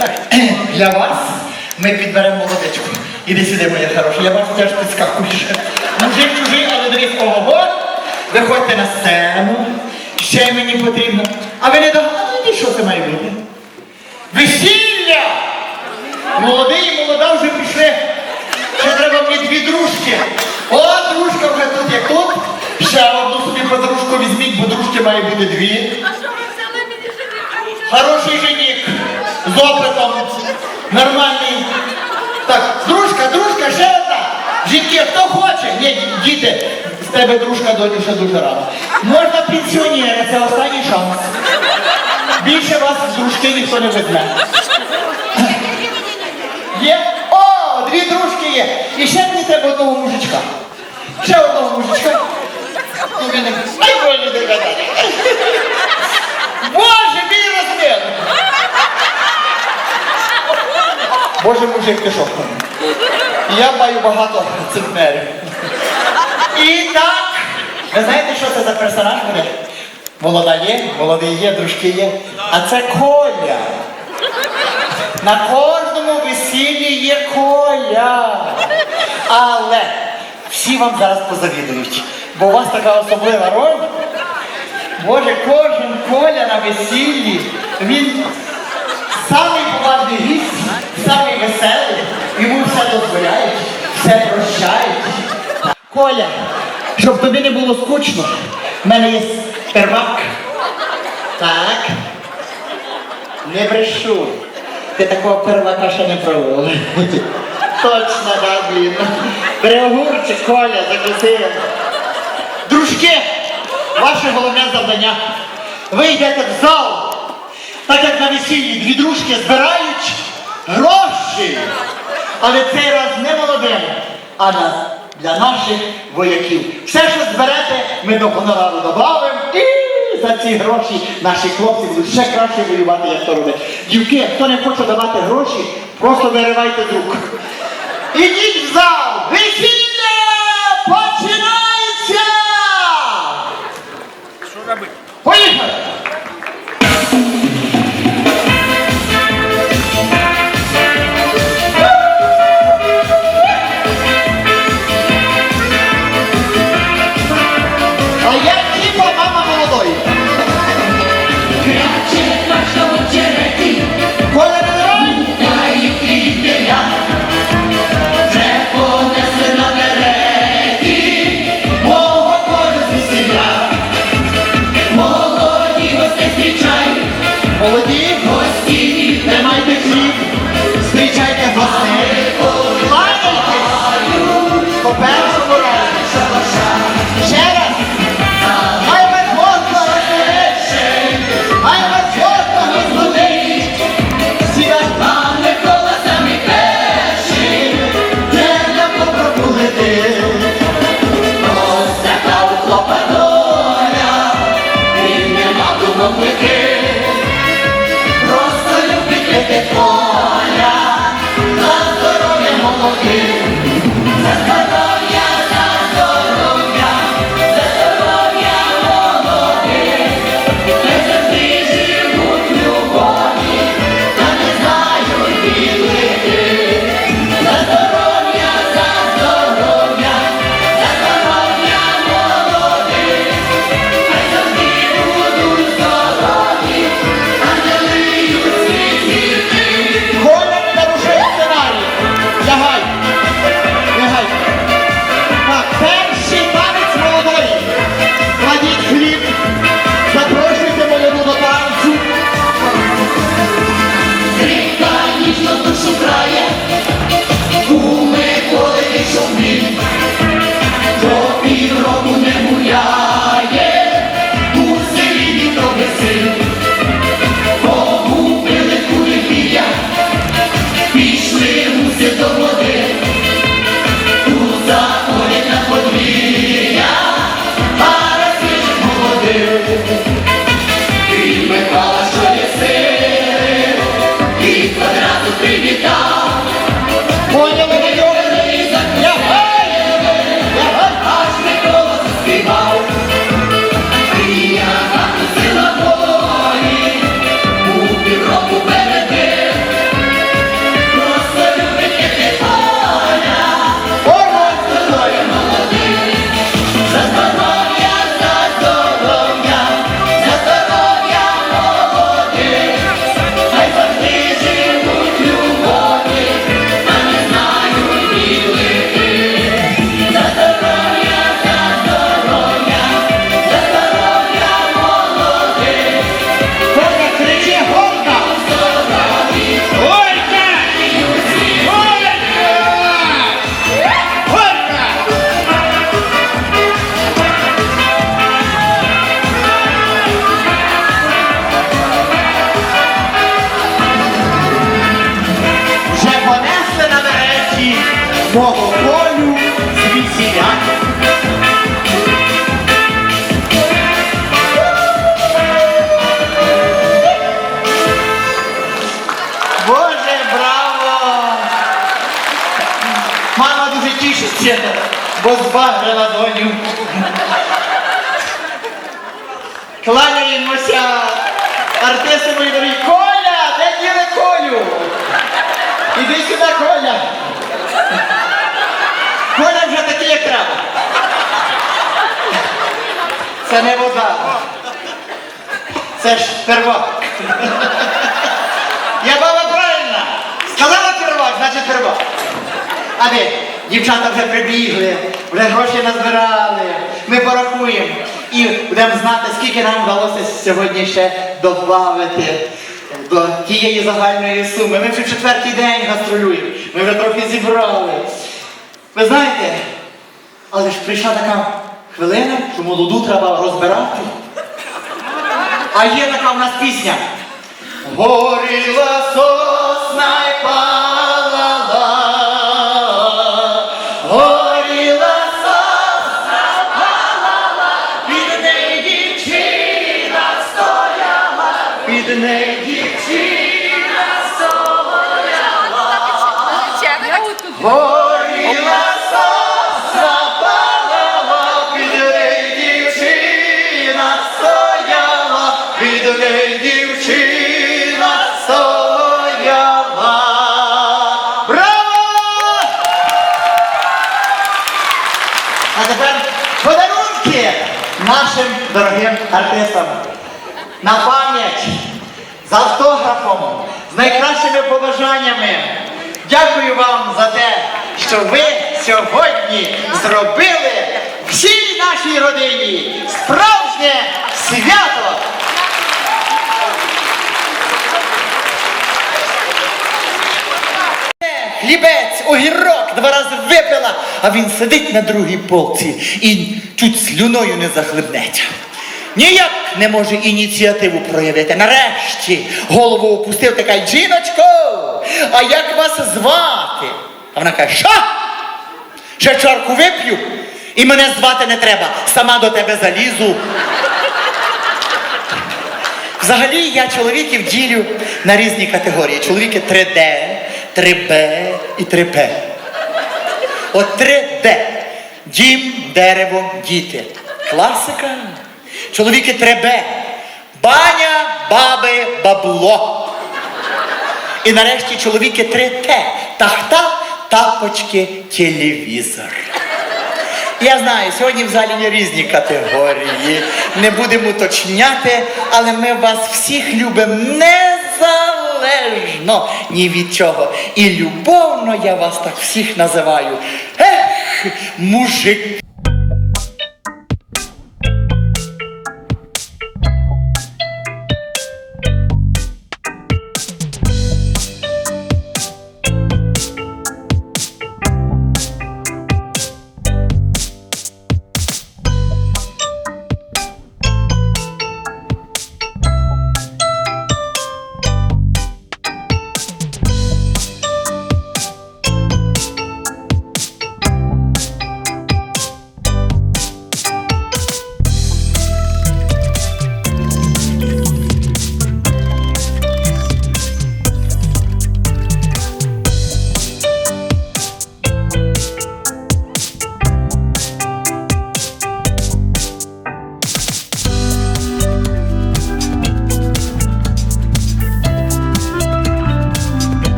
Так, для вас ми підберемо молодечку. Іди сюди, моя хороша, я бачу, теж підскакуєш. Мужик чужий, але дивись, ого, виходьте на сцену. Ще мені потрібно. А ви не догадуєте, що це має бути? Весілля! Молодий і молода вже пішли. Ще треба мені дві дружки. О, дружка вже тут як тут. Ще одну собі подружку візьміть, бо дружки має бути дві. А що ви взяли мені жених? Хороший жених. З опитом. Нормальний. Так, дружка, дружка, ще одна. Жінки, хто хоче? Ні, діти, з тебе дружка доню ще дуже рано. Можна пенсіонери, це останній шанс. Більше вас з дружки ніхто не візьме. Є? О, дві дружки є. І ще мені треба одного мужичка. Ще одного мужичка. Ай. Боже, мій розмір! Боже, мужик, що? Я маю багато центнерів. І так, ви знаєте, що це за персонаж буде? Молода є, молодий є, дружки є. А це Коля. На кожному весіллі є Коля. Але всі вам зараз позавідують, бо у вас така особлива роль. Боже, кожен Коля на весіллі, він щоб тобі не було скучно, в мене є первак. Так. Не брешу. Ти такого первака ще не пробував. Точно, да, блін. Бери Коля, закусив. Дружки, ваше головне завдання. Ви йдете в зал, так як на весіллі дві дружки збирають гроші. Але цей раз не молодим, а на, для наших вояків. Все, що зберете, ми до гонорару додамо. І за ці гроші наші хлопці будуть ще краще воювати, як то робить. Дівки, хто не хоче давати гроші, просто виривайте з рук. Ідіть в зал! Весілля починається! Що робити? Поїхали! Молоді. Тішиться, бо збагрила доню. Кланяємося. Артисти мої дорогі. Коля! Де діли Колю? Іди сюди, Коля. Коля вже такий, як треба. Це не вода. Це ж первак. Я баба правильна. Сказала первак, значить первак. А де? Дівчата вже прибігли, вже гроші назбирали. Ми порахуємо і будемо знати, скільки нам вдалося сьогодні ще додати до тієї загальної суми. Ми вже четвертий день гастролюємо. Ми вже трохи зібрали. Ви знаєте, але ж прийшла така хвилина, що молоду треба розбирати. А є така в нас пісня. Горіла сосна й палала, А тепер подарунки нашим дорогим артистам. На пам'ять, з автографом, з найкращими побажаннями. Дякую вам за те, що ви сьогодні зробили всій нашій родині справжнє свято. Хлібець, огірок два рази випила, а він сидить на другій полці і чуть слюною не захлебнеться. Ніяк не може ініціативу проявити. Нарешті голову опустив така жіночко, а як вас звати? А вона каже, що? Ще чарку вип'ю, і мене звати не треба, сама до тебе залізу. Взагалі я чоловіків ділю на різні категорії. Чоловіки 3D, 3B і 3P. От 3D. Дім, дерево, діти. Класика. Чоловіки 3B. Баня, баби, бабло. І нарешті чоловіки 3T. Тахта, тапочки, телевізор. Я знаю, сьогодні в залі є різні категорії. Не будемо уточняти, але ми вас всіх любимо незалежно ні від чого. І любовно я вас так всіх називаю. Ех, мужик.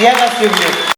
Я вас люблю.